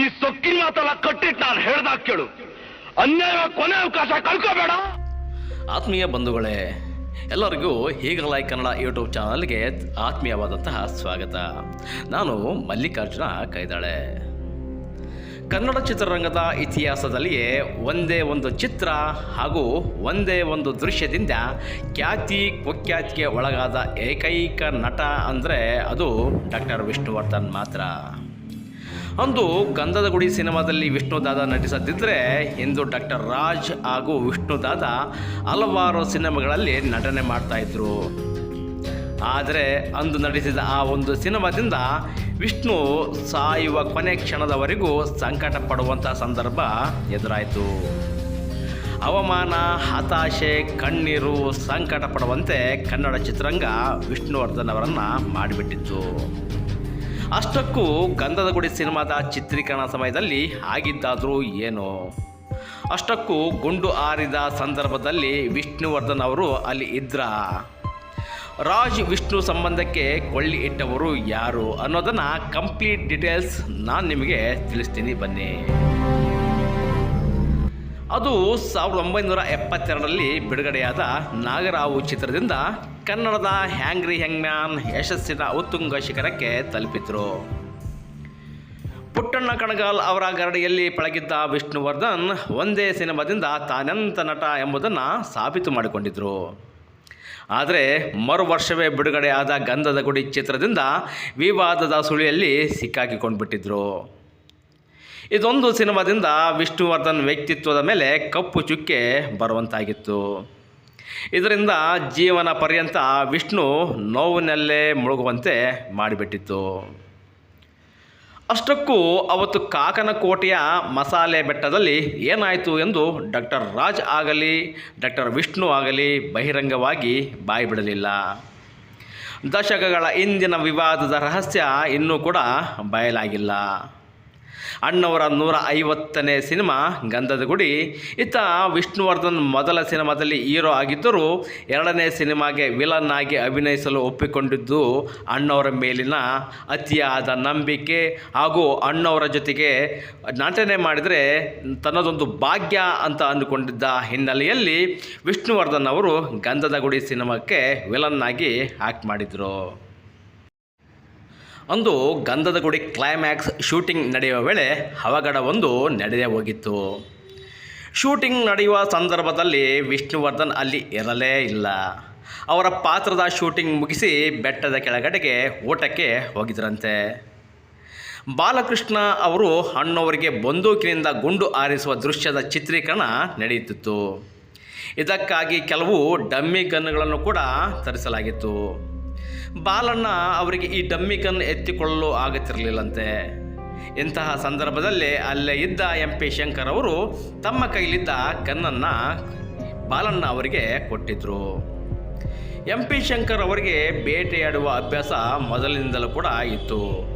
ಈ ಸೊಕ್ಕಿನ ಮಾತೆಲ್ಲ ಕಟ್ಟಿಟ್ಟು ನಾನು ಹೇಳ್ದಾಗ ಕೇಳು. ಅನ್ಯಾಯ ಕೊನೆ ಅವಕಾಶ ಕಳ್ಕೋಬೇಡ. ಆತ್ಮೀಯ ಬಂಧುಗಳೇ, ಎಲ್ಲರಿಗೂ ಹೀಗಲಾಯ್ ಕನ್ನಡ ಯೂಟ್ಯೂಬ್ ಚಾನಲ್ಗೆ ಆತ್ಮೀಯವಾದಂತಹ ಸ್ವಾಗತ. ನಾನು ಮಲ್ಲಿಕಾರ್ಜುನ ಕೈದಾಳೆ. ಕನ್ನಡ ಚಿತ್ರರಂಗದ ಇತಿಹಾಸದಲ್ಲಿಯೇ ಒಂದೇ ಒಂದು ಚಿತ್ರ ಹಾಗೂ ಒಂದೇ ಒಂದು ದೃಶ್ಯದಿಂದ ಖ್ಯಾತಿ ಕುಖ್ಯಾತಿಗೆ ಒಳಗಾದ ಏಕೈಕ ನಟ ಅಂದರೆ ಅದು ಡಾಕ್ಟರ್ ವಿಷ್ಣುವರ್ಧನ್ ಮಾತ್ರ. ಅಂದು ಗಂಧದ ಗುಡಿ ಸಿನಿಮಾದಲ್ಲಿ ವಿಷ್ಣುದಾದ ನಟಿಸದಿದ್ದರೆ ಇಂದು ಡಾಕ್ಟರ್ ರಾಜ್ ಹಾಗೂ ವಿಷ್ಣುದಾದ ಹಲವಾರು ಸಿನಿಮಾಗಳಲ್ಲಿ ನಟನೆ ಮಾಡ್ತಾ ಇದ್ರು. ಆದರೆ ಅಂದು ನಟಿಸಿದ ಆ ಒಂದು ಸಿನಿಮಾದಿಂದ ವಿಷ್ಣು ಸಾಯುವ ಕೊನೆ ಕ್ಷಣದವರೆಗೂ ಸಂಕಟ ಪಡುವಂಥ ಸಂದರ್ಭ ಎದುರಾಯಿತು. ಅವಮಾನ, ಹತಾಶೆ, ಕಣ್ಣೀರು ಸಂಕಟ ಪಡುವಂತೆ ಕನ್ನಡ ಚಿತ್ರರಂಗ ವಿಷ್ಣುವರ್ಧನ್ ಅವರನ್ನು ಮಾಡಿಬಿಟ್ಟಿತ್ತು. ಅಷ್ಟಕ್ಕೂ ಗಂಧದ ಗುಡಿ ಸಿನಿಮಾದ ಚಿತ್ರೀಕರಣ ಸಮಯದಲ್ಲಿ ಆಗಿದ್ದಾದರೂ ಏನು? ಅಷ್ಟಕ್ಕೂ ಗುಂಡು ಆರಿದ ಸಂದರ್ಭದಲ್ಲಿ ವಿಷ್ಣುವರ್ಧನ್ ಅವರು ಅಲ್ಲಿ ಇದ್ರ? ರಾಜ್ ವಿಷ್ಣು ಸಂಬಂಧಕ್ಕೆ ಕೊಳ್ಳಿ ಇಟ್ಟವರು ಯಾರು ಅನ್ನೋದನ್ನು ಕಂಪ್ಲೀಟ್ ಡೀಟೇಲ್ಸ್ ನಾನು ನಿಮಗೆ ತಿಳಿಸ್ತೀನಿ, ಬನ್ನಿ. ಅದು ಸಾವಿರದ ಒಂಬೈನೂರ ಎಪ್ಪತ್ತೆರಡರಲ್ಲಿ ಬಿಡುಗಡೆಯಾದ ನಾಗರಾವು ಚಿತ್ರದಿಂದ ಕನ್ನಡದ ಹ್ಯಾಂಗ್ರಿ ಹ್ಯಾಂಗ್ಮ್ಯಾನ್ ಯಶಸ್ಸಿನ ಉತ್ತುಂಗ ಶಿಖರಕ್ಕೆ ತಲುಪಿದ್ರು. ಪುಟ್ಟಣ್ಣ ಕಣಗಾಲ್ ಅವರ ಗರಡಿಯಲ್ಲಿ ಪಳಗಿದ್ದ ವಿಷ್ಣುವರ್ಧನ್ ಒಂದೇ ಸಿನಿಮಾದಿಂದ ತಾನೆಂತ ನಟ ಎಂಬುದನ್ನು ಸಾಬೀತು ಮಾಡಿಕೊಂಡಿದ್ದರು ಆದರೆ ಮರು ವರ್ಷವೇ ಬಿಡುಗಡೆಯಾದ ಗಂಧದ ಗುಡಿ ಚಿತ್ರದಿಂದ ವಿವಾದದ ಸುಳಿಯಲ್ಲಿ ಸಿಕ್ಕಾಕಿಕೊಂಡ್ಬಿಟ್ಟಿದ್ರು. ಇದೊಂದು ಸಿನಿಮಾದಿಂದ ವಿಷ್ಣುವರ್ಧನ್ ವ್ಯಕ್ತಿತ್ವದ ಮೇಲೆ ಕಪ್ಪು ಚುಕ್ಕೆ ಬರುವಂತಾಗಿತ್ತು. ಇದರಿಂದ ಜೀವನ ಪರ್ಯಂತ ವಿಷ್ಣು ನೋವಿನಲ್ಲೇ ಮುಳುಗುವಂತೆ ಮಾಡಿಬಿಟ್ಟಿತ್ತು. ಅಷ್ಟಕ್ಕೂ ಅವತ್ತು ಕಾಕನಕೋಟೆಯ ಮಸಾಲೆ ಬೆಟ್ಟದಲ್ಲಿ ಏನಾಯಿತು ಎಂದು ಡಾಕ್ಟರ್ ರಾಜ್ ಆಗಲಿ, ಡಾಕ್ಟರ್ ವಿಷ್ಣು ಆಗಲಿ ಬಹಿರಂಗವಾಗಿ ಬಾಯಿ ಬಿಡಲಿಲ್ಲ. ದಶಕಗಳ ಇಂದಿನ ವಿವಾದದ ರಹಸ್ಯ ಇನ್ನೂ ಕೂಡ ಬಯಲಾಗಿಲ್ಲ. ಅಣ್ಣವರ ನೂರ ಐವತ್ತನೇ ಸಿನಿಮಾ ಗಂಧದ ಗುಡಿ ಇತ್ತ ವಿಷ್ಣುವರ್ಧನ್ ಮೊದಲ ಸಿನಿಮಾದಲ್ಲಿ ಹೀರೋ ಆಗಿದ್ದರೂ ಎರಡನೇ ಸಿನಿಮಾಗೆ ವಿಲನ್ ಆಗಿ ಅಭಿನಯಿಸಲು ಒಪ್ಪಿಕೊಂಡಿದ್ದು ಅಣ್ಣವರ ಮೇಲಿನ ಅತಿಯಾದ ನಂಬಿಕೆ ಹಾಗೂ ಅಣ್ಣವರ ಜೊತೆಗೆ ನಟನೆ ಮಾಡಿದರೆ ತನ್ನದೊಂದು ಭಾಗ್ಯ ಅಂತ ಅಂದುಕೊಂಡಿದ್ದ ಹಿನ್ನೆಲೆಯಲ್ಲಿ ವಿಷ್ಣುವರ್ಧನ್ ಅವರು ಗಂಧದ ಗುಡಿ ಸಿನಿಮಾಕ್ಕೆ ವಿಲನ್ ಆಗಿ ಆ್ಯಕ್ಟ್ ಮಾಡಿದರು. ಅಂದು ಗಂಧದ ಗುಡಿ ಕ್ಲೈಮ್ಯಾಕ್ಸ್ ಶೂಟಿಂಗ್ ನಡೆಯುವ ವೇಳೆ ಅವಘಡವೊಂದು ನಡೆದೇ ಹೋಗಿತ್ತು. ಶೂಟಿಂಗ್ ನಡೆಯುವ ಸಂದರ್ಭದಲ್ಲಿ ವಿಷ್ಣುವರ್ಧನ್ ಅಲ್ಲಿ ಇರಲೇ ಇಲ್ಲ. ಅವರ ಪಾತ್ರದ ಶೂಟಿಂಗ್ ಮುಗಿಸಿ ಬೆಟ್ಟದ ಕೆಳಗಡೆಗೆ ಊಟಕ್ಕೆ ಹೋಗಿದ್ರಂತೆ. ಬಾಲಕೃಷ್ಣ ಅವರು ಅಣ್ಣವರಿಗೆ ಬಂದೂಕಿನಿಂದ ಗುಂಡು ಆರಿಸುವ ದೃಶ್ಯದ ಚಿತ್ರೀಕರಣ ನಡೆಯುತ್ತಿತ್ತು. ಇದಕ್ಕಾಗಿ ಕೆಲವು ಡಮ್ಮಿ ಗನ್ಗಳನ್ನು ಕೂಡ ತರಿಸಲಾಗಿತ್ತು. ಬಾಲಣ್ಣ ಅವರಿಗೆ ಈ ಡಮ್ಮಿ ಎತ್ತಿಕೊಳ್ಳಲು ಆಗುತ್ತಿರಲಿಲ್ಲಂತೆ ಇಂತಹ ಸಂದರ್ಭದಲ್ಲಿ ಅಲ್ಲೇ ಇದ್ದ ಎಂ ಪಿ ಶಂಕರ್ ಅವರು ತಮ್ಮ ಕೈಲಿದ್ದ ಕನ್ನನ್ನು ಬಾಲಣ್ಣ ಅವರಿಗೆ ಕೊಟ್ಟಿದ್ದರು ಎಂ ಪಿ ಶಂಕರ್ ಅವರಿಗೆ ಬೇಟೆಯಾಡುವ ಅಭ್ಯಾಸ ಮೊದಲಿನಿಂದಲೂ ಕೂಡ ಇತ್ತು.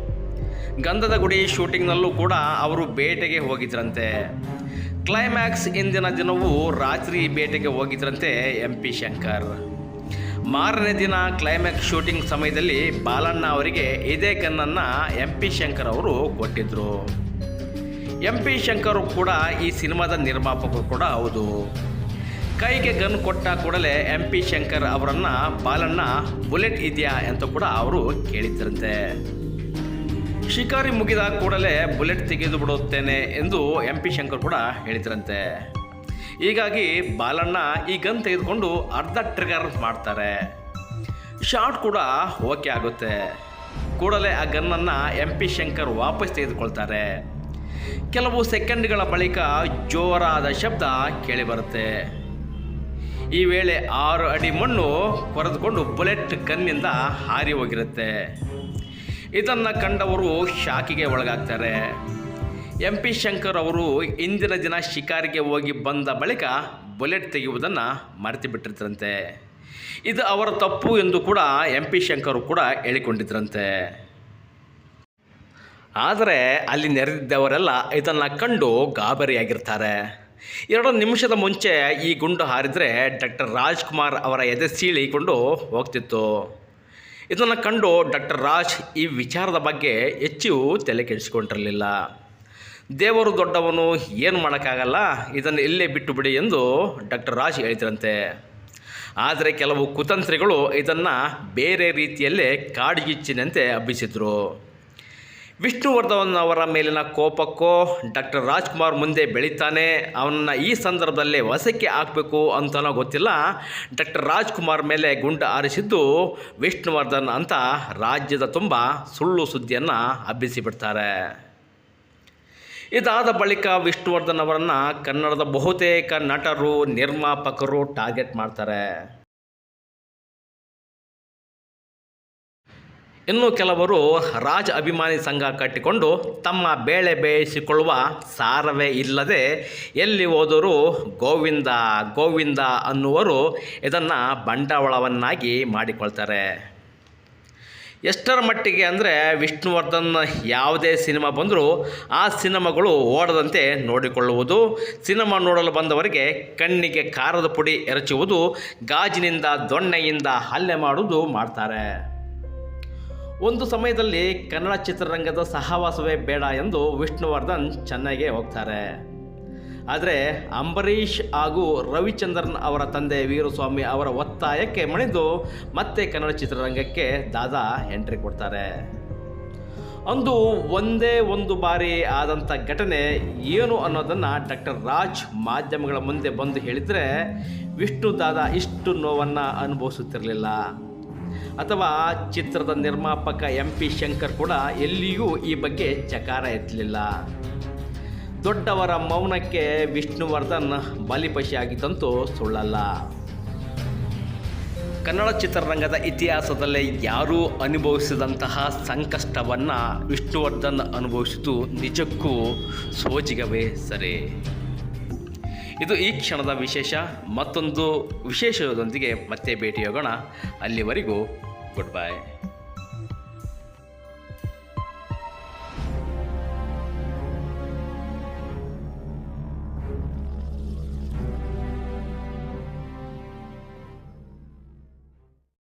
ಗಂಧದ ಗುಡಿ ಶೂಟಿಂಗ್ನಲ್ಲೂ ಕೂಡ ಅವರು ಬೇಟೆಗೆ ಹೋಗಿದ್ರಂತೆ. ಕ್ಲೈಮ್ಯಾಕ್ಸ್ ಇಂದಿನ ದಿನವೂ ರಾತ್ರಿ ಬೇಟೆಗೆ ಹೋಗಿದ್ರಂತೆ ಎಂ ಪಿ ಶಂಕರ್. ಮಾರನೇ ದಿನ ಕ್ಲೈಮ್ಯಾಕ್ಸ್ ಶೂಟಿಂಗ್ ಸಮಯದಲ್ಲಿ ಬಾಲಣ್ಣ ಅವರಿಗೆ ಇದೇ ಗನ್ನನ್ನು ಎಂ ಪಿ ಶಂಕರ್ ಅವರು ಕೊಟ್ಟಿದ್ದರು ಎಂ ಪಿ ಶಂಕರ್ ಕೂಡ ಈ ಸಿನಿಮಾದ ನಿರ್ಮಾಪಕರು ಕೂಡ ಹೌದು. ಕೈಗೆ ಗನ್ ಕೊಟ್ಟ ಕೂಡಲೇ ಎಂ ಪಿ ಶಂಕರ್ ಅವರನ್ನು ಬಾಲಣ್ಣ ಬುಲೆಟ್ ಇದೆಯಾ ಅಂತ ಕೂಡ ಅವರು ಕೇಳಿದ್ರಂತೆ. ಶಿಕಾರಿ ಮುಗಿದ ಕೂಡಲೇ ಬುಲೆಟ್ ತೆಗೆದು ಬಿಡುತ್ತೇನೆ ಎಂದು ಎಂ ಪಿ ಶಂಕರ್ ಕೂಡ ಹೇಳಿದ್ರಂತೆ. ಹೀಗಾಗಿ ಬಾಲಣ್ಣ ಈ ಗನ್ ತೆಗೆದುಕೊಂಡು ಅರ್ಧ ಟ್ರಿಗರ್ ಮಾಡ್ತಾರೆ. ಶಾರ್ಟ್ ಕೂಡ ಓಕೆ ಆಗುತ್ತೆ. ಕೂಡಲೇ ಆ ಗನ್ನನ್ನು ಎಂ ಪಿ ಶಂಕರ್ ವಾಪಸ್ ತೆಗೆದುಕೊಳ್ತಾರೆ. ಕೆಲವು ಸೆಕೆಂಡ್ಗಳ ಬಳಿಕ ಜೋರಾದ ಶಬ್ದ ಕೇಳಿಬರುತ್ತೆ. ಈ ವೇಳೆ ಆರು ಅಡಿ ಮಣ್ಣು ಕೊರೆದುಕೊಂಡು ಬುಲೆಟ್ ಗನ್ನಿಂದ ಹಾರಿ ಹೋಗಿರುತ್ತೆ. ಇದನ್ನು ಕಂಡವರು ಶಾಕಿಗೆ ಒಳಗಾಗ್ತಾರೆ. ಎಂ ಪಿ ಶಂಕರ್ ಅವರು ಇಂದಿನ ದಿನ ಶಿಕಾರಿಗೆ ಹೋಗಿ ಬಂದ ಬಳಿಕ ಬುಲೆಟ್ ತೆಗೆಯುವುದನ್ನು ಮರೆತು ಬಿಟ್ಟಿರ್ತಾರಂತೆ ಇದು ಅವರ ತಪ್ಪು ಎಂದು ಕೂಡ ಎಂ ಪಿ ಶಂಕರ್ ಕೂಡ ಹೇಳಿಕೊಂಡಿದ್ರಂತೆ. ಆದರೆ ಅಲ್ಲಿ ನೆರೆದಿದ್ದವರೆಲ್ಲ ಇದನ್ನು ಕಂಡು ಗಾಬರಿಯಾಗಿರ್ತಾರೆ. ಎರಡು ನಿಮಿಷದ ಮುಂಚೆ ಈ ಗುಂಡು ಹಾರಿದರೆ ಡಾಕ್ಟರ್ ರಾಜ್ಕುಮಾರ್ ಅವರ ಎದೆ ಸೀಳಿಕೊಂಡು ಹೋಗ್ತಿತ್ತು. ಇದನ್ನು ಕಂಡು ಡಾಕ್ಟರ್ ರಾಜ್ ಈ ವಿಚಾರದ ಬಗ್ಗೆ ಹೆಚ್ಚು ತಲೆ ಕೆಡಿಸಿಕೊಂಡಿರಲಿಲ್ಲ. ದೇವರು ದೊಡ್ಡವನು ಏನು ಮಾಡೋಕ್ಕಾಗಲ್ಲ? ಇದನ್ನು ಇಲ್ಲೇ ಬಿಟ್ಟು ಬಿಡಿ ಎಂದು ಡಾಕ್ಟರ್ ರಾಜ್ ಹೇಳಿದ್ರಂತೆ. ಆದರೆ ಕೆಲವು ಕುತಂತ್ರಿಗಳು ಇದನ್ನು ಬೇರೆ ರೀತಿಯಲ್ಲೇ ಕಾಡ್ಗಿಚ್ಚಿನಂತೆ ಹಬ್ಬಿಸಿದರು. ವಿಷ್ಣುವರ್ಧನ್ ಅವರ ಮೇಲಿನ ಕೋಪಕ್ಕೋ ಡಾಕ್ಟರ್ ರಾಜ್ಕುಮಾರ್ ಮುಂದೆ ಬೆಳೀತಾನೆ, ಅವನನ್ನು ಈ ಸಂದರ್ಭದಲ್ಲೇ ವಶಕ್ಕೆ ಹಾಕಬೇಕು ಅಂತನೋ ಗೊತ್ತಿಲ್ಲ. ಡಾಕ್ಟರ್ ರಾಜ್ಕುಮಾರ್ ಮೇಲೆ ಗುಂಡು ಆರಿಸಿದ್ದು ವಿಷ್ಣುವರ್ಧನ್ ಅಂತ ರಾಜ್ಯದ ತುಂಬ ಸುಳ್ಳು ಸುದ್ದಿಯನ್ನು ಹಬ್ಬಿಸಿಬಿಡ್ತಾರೆ ಇದಾದ ಬಳಿಕ ವಿಷ್ಣುವರ್ಧನ್ ಅವರನ್ನು ಕನ್ನಡದ ಬಹುತೇಕ ನಟರು, ನಿರ್ಮಾಪಕರು ಟಾರ್ಗೆಟ್ ಮಾಡ್ತಾರೆ. ಇನ್ನು ಕೆಲವರು ರಾಜ ಅಭಿಮಾನಿ ಸಂಘ ಕಟ್ಟಿಕೊಂಡು ತಮ್ಮ ಬೇಳೆ ಬೇಯಿಸಿಕೊಳ್ಳುವ ಸಾರವೇ ಇಲ್ಲದೆ ಎಲ್ಲಿ ಹೋದರೂ ಗೋವಿಂದ ಗೋವಿಂದ ಅನ್ನುವರು ಇದನ್ನು ಬಂಡವಾಳವನ್ನಾಗಿ ಮಾಡಿಕೊಳ್ತಾರೆ. ಎಷ್ಟರ ಮಟ್ಟಿಗೆ ಅಂದರೆ ವಿಷ್ಣುವರ್ಧನ್ ಯಾವುದೇ ಸಿನಿಮಾ ಬಂದರೂ ಆ ಸಿನಿಮಾಗಳು ಓಡದಂತೆ ನೋಡಿಕೊಳ್ಳುವುದು. ಸಿನಿಮಾ ನೋಡಲು ಬಂದವರಿಗೆ ಕಣ್ಣಿಗೆ ಖಾರದ ಪುಡಿ ಎರಚುವುದು, ಗಾಜಿನಿಂದ ದೊಣ್ಣೆಯಿಂದ ಹಲ್ಲೆ ಮಾಡುವುದು ಮಾಡ್ತಾರೆ. ಒಂದು ಸಮಯದಲ್ಲಿ ಕನ್ನಡ ಚಿತ್ರರಂಗದ ಸಹವಾಸವೇ ಬೇಡ ಎಂದು ವಿಷ್ಣುವರ್ಧನ್ ಚೆನ್ನೈಗೆ ಹೋಗ್ತಾರೆ. ಆದರೆ ಅಂಬರೀಷ್ ಹಾಗೂ ರವಿಚಂದ್ರನ್ ಅವರ ತಂದೆ ವೀರಸ್ವಾಮಿ ಅವರ ಒತ್ತಾಯಕ್ಕೆ ಮಣಿದು ಮತ್ತೆ ಕನ್ನಡ ಚಿತ್ರರಂಗಕ್ಕೆ ದಾದಾ ಎಂಟ್ರಿ ಕೊಡ್ತಾರೆ. ಅಂದು ಒಂದೇ ಒಂದು ಬಾರಿ ಆದಂಥ ಘಟನೆ ಏನು ಅನ್ನೋದನ್ನು ಡಾಕ್ಟರ್ ರಾಜ್ ಮಾಧ್ಯಮಗಳ ಮುಂದೆ ಬಂದು ಹೇಳಿದರೆ ವಿಷ್ಣು ದಾದಾ ಇಷ್ಟು ನೋವನ್ನು ಅನುಭವಿಸುತ್ತಿರಲಿಲ್ಲ. ಅಥವಾ ಚಿತ್ರದ ನಿರ್ಮಾಪಕ ಎಂ ಪಿ ಶಂಕರ್ ಕೂಡ ಎಲ್ಲಿಯೂ ಈ ಬಗ್ಗೆ ಚಕಾರ ಎತ್ತಲಿಲ್ಲ. ದೊಡ್ಡವರ ಮೌನಕ್ಕೆ ವಿಷ್ಣುವರ್ಧನ್ ಬಲಿಪಶಿಯಾಗಿದ್ದಂತೂ ಸುಳ್ಳಲ್ಲ. ಕನ್ನಡ ಚಿತ್ರರಂಗದ ಇತಿಹಾಸದಲ್ಲೇ ಯಾರೂ ಅನುಭವಿಸಿದಂತಹ ಸಂಕಷ್ಟವನ್ನು ವಿಷ್ಣುವರ್ಧನ್ ಅನುಭವಿಸಿದ್ದು ನಿಜಕ್ಕೂ ಸೋಜಿಗವೇ ಸರಿ. ಇದು ಈ ಕ್ಷಣದ ವಿಶೇಷ, ಮತ್ತೊಂದು ವಿಶೇಷದೊಂದಿಗೆ ಮತ್ತೆ ಭೇಟಿಯಾಗೋಣ. ಅಲ್ಲಿವರೆಗೂ ಗುಡ್ ಬೈ